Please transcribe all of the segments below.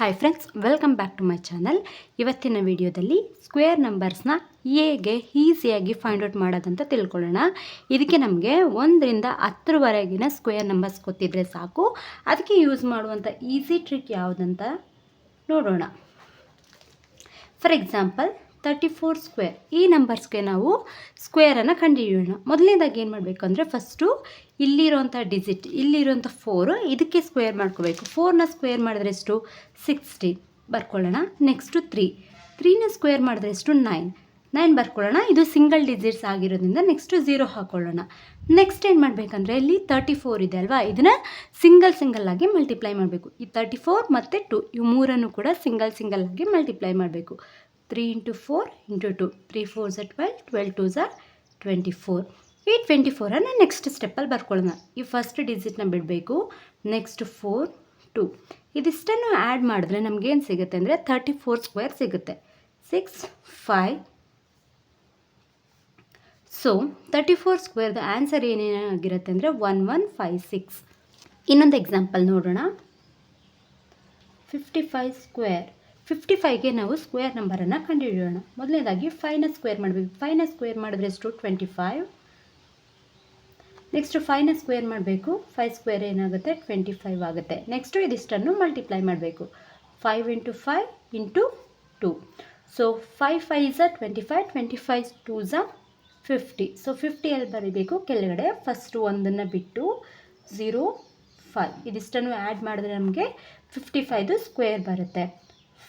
Hi friends welcome back to my channel ಇವತ್ತಿನ ವಿಡಿಯೋದಲ್ಲಿ square ನಂಬರ್ಸ್ನ ಹೇಗೆ ಈಸಿಯಾಗಿ ಫೈಂಡ್ ಔಟ್ ಮಾಡೋದಂತ ತಿಳ್ಕೊಳ್ಳೋಣ. ಇದಕ್ಕೆ ನಮಗೆ ಒಂದರಿಂದ ಹತ್ತರವರೆಗಿನ ಸ್ಕ್ವೇರ್ ನಂಬರ್ಸ್ ಗೊತ್ತಿದ್ರೆ ಸಾಕು. ಅದಕ್ಕೆ ಯೂಸ್ ಮಾಡುವಂಥ ಈಸಿ ಟ್ರಿಕ್ ಯಾವುದಂತ ನೋಡೋಣ. For example thirty four square ಈ ನಂಬರ್ಸ್ಗೆ ನಾವು ಸ್ಕ್ವೇರನ್ನು ಕಂಡುಹಿಡಿಯೋಣ. ಮೊದಲನೇದಾಗಿ ಏನು ಮಾಡಬೇಕು ಅಂದರೆ ಫಸ್ಟು ಇಲ್ಲಿರೋಂಥ ಡಿಜಿಟ್ ಇಲ್ಲಿರೋಂಥ ಫೋರು ಇದಕ್ಕೆ ಸ್ಕ್ವೇರ್ ಮಾಡ್ಕೋಬೇಕು. ಫೋರ್ನ ಸ್ಕ್ವೇರ್ ಮಾಡಿದ್ರೆ ಎಷ್ಟು? ಸಿಕ್ಸ್ಟೀನ್ ಬರ್ಕೊಳ್ಳೋಣ. ನೆಕ್ಸ್ಟು ತ್ರೀ ತ್ರೀನ ಸ್ಕ್ವೇರ್ ಮಾಡಿದ್ರೆ ಎಷ್ಟು? ನೈನ್ ನೈನ್ ಬರ್ಕೊಳ್ಳೋಣ. ಇದು ಸಿಂಗಲ್ ಡಿಜಿಟ್ಸ್ ಆಗಿರೋದ್ರಿಂದ ನೆಕ್ಸ್ಟು ಝೀರೋ ಹಾಕ್ಕೊಳ್ಳೋಣ ನೆಕ್ಸ್ಟ್ ಏನು ಮಾಡಬೇಕಂದ್ರೆ ಇಲ್ಲಿ ತರ್ಟಿ ಫೋರ್ ಇದೆ ಅಲ್ವಾ? ಇದನ್ನು ಸಿಂಗಲ್ ಸಿಂಗಲ್ ಆಗಿ ಮಲ್ಟಿಪ್ಲೈ ಮಾಡಬೇಕು. ಈ ತರ್ಟಿ ಫೋರ್ ಮತ್ತು ಟು ಇವು ಮೂರನ್ನು ಕೂಡ ಸಿಂಗಲ್ ಸಿಂಗಲ್ ಆಗಿ ಮಲ್ಟಿಪ್ಲೈ ಮಾಡಬೇಕು. Three into four into two three four is twelve twelve two is twenty four ಈ ಟ್ವೆಂಟಿ ಫೋರನ್ನು ನೆಕ್ಸ್ಟ್ ಸ್ಟೆಪ್ಪಲ್ಲಿ ಬರ್ಕೊಳ್ಳೋಣ. ಈ ಫಸ್ಟ್ ಡಿಜಿಟ್ನ ಬಿಡಬೇಕು. ನೆಕ್ಸ್ಟ್ ಫೋರ್ ಟು ಇದಿಷ್ಟನ್ನು ಆ್ಯಡ್ ಮಾಡಿದ್ರೆ ನಮಗೇನು ಸಿಗುತ್ತೆ ಅಂದರೆ ತರ್ಟಿ ಫೋರ್ ಸ್ಕ್ವೇರ್ ಸಿಗುತ್ತೆ. Six five so thirty four ಸ್ಕ್ವೇರ್ದ answer ಏನೇನಾಗಿರುತ್ತೆ ಅಂದರೆ ಒನ್ ಒನ್ ಫೈವ್ ಸಿಕ್ಸ್ ಇನ್ನೊಂದು ಎಕ್ಸಾಂಪಲ್ ನೋಡೋಣ. ಫಿಫ್ಟಿ ಫೈವ್ ಸ್ಕ್ವೇರ್ ಫಿಫ್ಟಿ ಫೈವ್ಗೆ ನಾವು ಸ್ಕ್ವೇರ್ ನಂಬರನ್ನು ಕಂಡುಹಿಡಿಯೋಣ. ಮೊದಲನೇದಾಗಿ ಫೈವ್ನ ಸ್ಕ್ವೇರ್ ಮಾಡಬೇಕು. ಫೈವ್ನ ಸ್ಕ್ವೇರ್ ಮಾಡಿದ್ರೆ ಎಷ್ಟು? ಟ್ವೆಂಟಿ ಫೈವ್ ನೆಕ್ಸ್ಟು ಫೈವ್ನ ಸ್ಕ್ವೇರ್ ಮಾಡಬೇಕು. ಫೈವ್ ಸ್ಕ್ವೇರ್ ಏನಾಗುತ್ತೆ? ಟ್ವೆಂಟಿ ಫೈವ್ ಆಗುತ್ತೆ. ನೆಕ್ಸ್ಟು ಇದಿಷ್ಟನ್ನು ಮಲ್ಟಿಪ್ಲೈ ಮಾಡಬೇಕು. Five into five into two so five five is twenty five twenty five two is fifty so ಫಿಫ್ಟಿಯಲ್ಲಿ ಬರೀಬೇಕು? ಕೆಳಗಡೆ. ಫಸ್ಟು ಒಂದನ್ನು ಬಿಟ್ಟು ಝೀರೋ ಫೈವ್ ಇದಿಷ್ಟನ್ನು ಆ್ಯಡ್ ಮಾಡಿದ್ರೆ ನಮಗೆ ಫಿಫ್ಟಿ ಫೈವ್ದು ಸ್ಕ್ವೇರ್ ಬರುತ್ತೆ.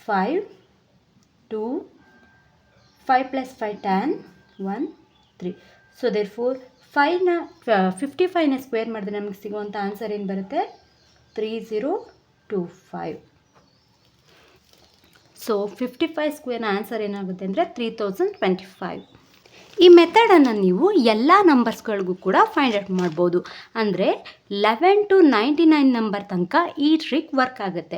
Five two five plus five ten one three so there four ಫೈವ್ನ fifty ಫೈವ್ನ ಸ್ಕ್ವೇರ್ ಮಾಡಿದ್ರೆ ನಮಗೆ ಸಿಗುವಂಥ ಆನ್ಸರ್ ಏನು ಬರುತ್ತೆ? Three zero two five so fifty five ಸ್ಕ್ವೇರ್ನ answer ಏನಾಗುತ್ತೆ ಅಂದರೆ ತ್ರೀ ತೌಸಂಡ್ ಟ್ವೆಂಟಿ ಫೈವ್ ಈ ಮೆಥಡನ್ನು ನೀವು ಎಲ್ಲ ನಂಬರ್ಸ್ಗಳಿಗೂ ಕೂಡ ಫೈಂಡ್ ಔಟ್ ಮಾಡ್ಬೋದು. ಅಂದರೆ eleven to ninety nine number ತನಕ ಈ ಟ್ರಿಕ್ ವರ್ಕ್ ಆಗುತ್ತೆ.